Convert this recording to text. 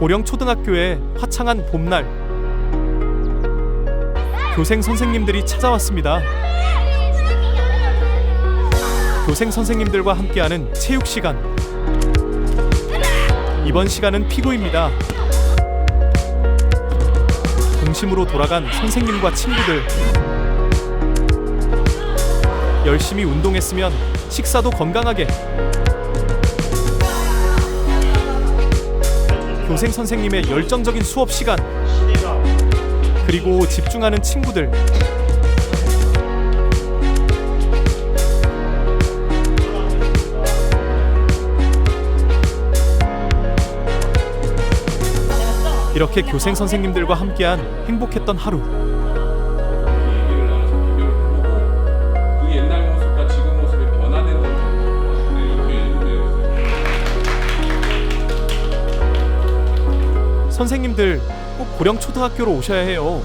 고령 초등학교의 화창한 봄날 교생 선생님들이 찾아왔습니다. 교생 선생님들과 함께하는 체육 시간. 이번 시간은 피구입니다. 동심으로 돌아간 선생님과 친구들. 열심히 운동했으면 식사도 건강하게. 교생 선생님의 열정적인 수업 시간. 그리고 집중하는 친구들. 이렇게 교생 선생님들과 함께한 행복했던 하루. 선생님들 꼭 고령 초등학교로 오셔야 해요.